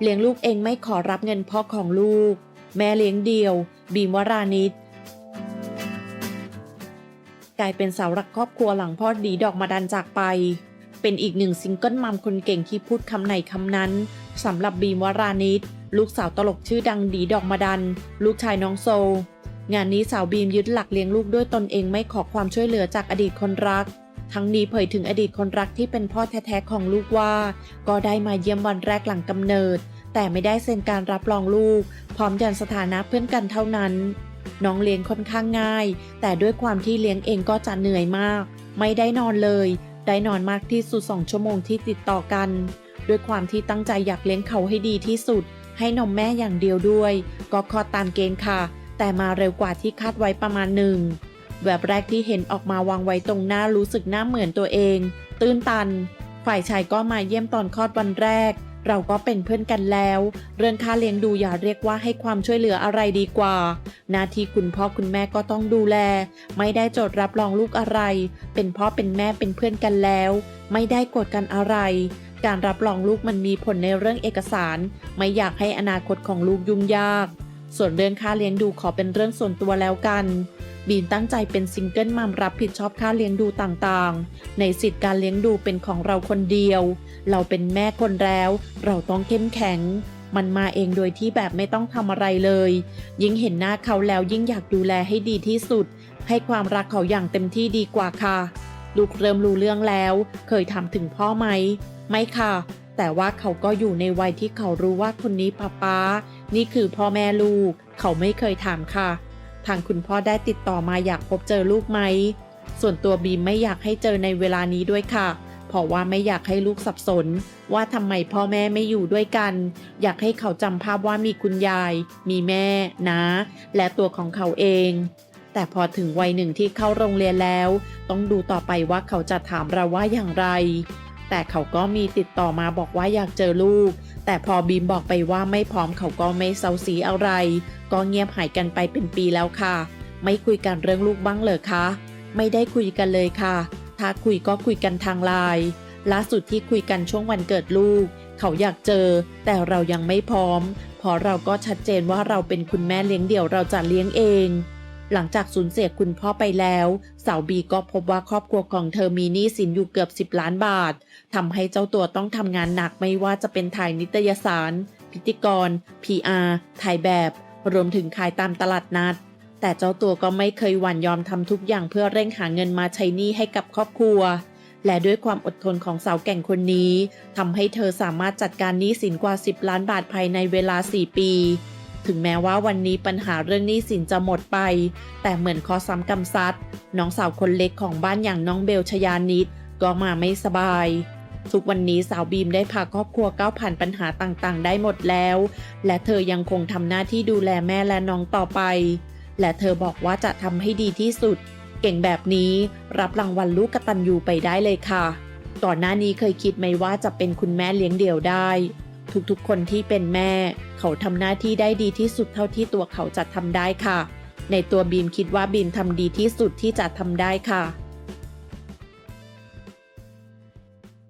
เลี้ยงลูกเองไม่ขอรับเงินพ่อของลูก แม่เลี้ยงเดียว บีมวรานิชกลายเป็นเสาหลักครอบครัวหลังพ่อดีดอกมาดันจากไป เป็นอีกหนึ่งซิงเกิลมัมคนเก่งที่พูดคำไหนคำนั้นสำหรับบีมวรานิชลูกสาวตลกชื่อดังดีดอกมาดัน ลูกชายน้องโซ งานนี้สาวบีมยึดหลักเลี้ยงลูกด้วยตนเองไม่ขอความช่วยเหลือจากอดีตคนรัก ทั้งนี้เผยถึงอดีตคนรักที่เป็นพ่อแท้ๆของลูกว่า ก็ได้มาเยี่ยมวันแรกหลังกำเนิด แต่ไม่ได้เซ็นการรับรองลูก พร้อมยันสถานะเพื่อนกันเท่านั้น น้องเลี้ยงค่อนข้างง่าย แต่ด้วยความที่เลี้ยงเองก็จะเหนื่อยมาก ไม่ได้นอนเลย ได้นอนมากที่สุดสองชั่วโมงที่ติดต่อกัน ด้วยความที่ตั้งใจอยากเลี้ยงเขาให้ดีที่สุด ให้นมแม่อย่างเดียวด้วย ก็คลอดตามเกณฑ์ค่ะ แต่มาเร็วกว่าที่คาดไว้ประมาณหนึ่ง แบบแรกที่เห็นออกมาวางไว้ตรงหน้ารู้สึกหน้าเหมือนตัวเอง ตื้นตัน ฝ่ายชายก็มาเยี่ยมตอนคลอดวันแรก เราก็เป็นเพื่อนกันแล้ว เรื่องค่าเลี้ยงดูอย่าเรียกว่าให้ความช่วยเหลืออะไรดีกว่า หน้าที่คุณพ่อคุณแม่ก็ต้องดูแล ไม่ได้จทย์รับรองลูกอะไร เป็นพ่อเป็นแม่เป็นเพื่อนกันแล้ว ไม่ได้กดกันอะไรการรับรองลูกมันมีผลในเรื่องเอกสาร ไม่อยากให้อนาคตของลูกยุ่งยาก ส่วนเรื่องค่าเลี้ยงดูขอเป็นเรื่องส่วนตัวแล้วกัน บีมตั้งใจเป็นซิงเกิลมัมรับผิดชอบค่าเลี้ยงดูต่างๆ ในสิทธิการเลี้ยงดูเป็นของเราคนเดียว เราเป็นแม่คนแล้ว เราต้องเข้มแข็ง มันมาเองโดยที่แบบไม่ต้องทำอะไรเลย ยิ่งเห็นหน้าเขาแล้วยิ่งอยากดูแลให้ดีที่สุด ให้ความรักเขาอย่างเต็มที่ดีกว่าค่ะ ลูกเริ่มรู้เรื่องแล้ว เคยทำถึงพ่อไหม ไม่ค่ะ แต่ว่าเขาก็อยู่ในวัยที่เขารู้ว่าคนนี้ป้าป้า นี่คือพ่อแม่ลูก เขาไม่เคยถามค่ะ ทางคุณพ่อได้ติดต่อมาอยากพบเจอลูกไหม ส่วนตัวบีมไม่อยากให้เจอในเวลานี้ด้วยค่ะ เพราะว่าไม่อยากให้ลูกสับสน ว่าทำไมพ่อแม่ไม่อยู่ด้วยกัน อยากให้เขาจำภาพว่ามีคุณยาย มีแม่นะ และตัวของเขาเอง แต่พอถึงวัยหนึ่งที่เข้าโรงเรียนแล้ว ต้องดูต่อไปว่าเขาจะถามเราว่าอย่างไร แต่เขาก็มีติดต่อมาบอกว่าอยากเจอลูก แต่พอบีมบอกไปว่าไม่พร้อมเขาก็ไม่เซาซีอะไร ก็เงียบหายกันไปเป็นปีแล้วค่ะ ไม่คุยกันเรื่องลูกบ้างเลยคะ ไม่ได้คุยกันเลยค่ะ ถ้าคุยก็คุยกันทางไลน์ล่าสุดที่คุยกันช่วงวันเกิดลูก เขาอยากเจอ แต่เรายังไม่พร้อม เพราะเราก็ชัดเจนว่าเราเป็นคุณแม่เลี้ยงเดี่ยวเราจะเลี้ยงเอง หลังจากสูญเสียคุณพ่อไปแล้วสาวบีก็พบว่าครอบครัวของเธอมีหนี้สินอยู่เกือบ 10 ล้านบาททำให้เจ้าตัวต้องทำงานหนักไม่ว่าจะเป็นถ่ายนิตยสาร พิธีกร PR ถ่ายแบบ รวมถึงขายตามตลาดนัด แต่เจ้าตัวก็ไม่เคยหวั่นยอมทำทุกอย่างเพื่อเร่งหาเงินมาใช้หนี้ให้กับครอบครัว และด้วยความอดทนของสาวแก่งคนนี้ทำให้เธอสามารถจัดการหนี้สินกว่า 10 ล้านบาทภายในเวลา 4 ปี ถึงแม้ว่าวันนี้ปัญหาเรื่องหนี้สินจะหมดไป แต่เหมือนข้อซ้ำกำซัด น้องสาวคนเล็กของบ้านอย่างน้องเบลชยานิดก็มาไม่สบาย ทุกวันนี้สาวบีมได้พาครอบครัวก้าวผ่านปัญหาต่างๆ ได้หมดแล้ว และเธอยังคงทำหน้าที่ดูแลแม่และน้องต่อไป และเธอบอกว่าจะทำให้ดีที่สุด เก่งแบบนี้รับรางวัลลูกกตัญญูไปได้เลยค่ะ ก่อนหน้านี้เคยคิดไหมว่าจะเป็นคุณแม่เลี้ยงเดี่ยวได้ ทุกๆ คนที่เป็นแม่ เขาทำหน้าที่ได้ดีที่สุดเท่าที่ตัวเขาจะทำได้ค่ะ ในตัวบีมคิดว่าบีมทำดีที่สุดที่จะทำได้ค่ะ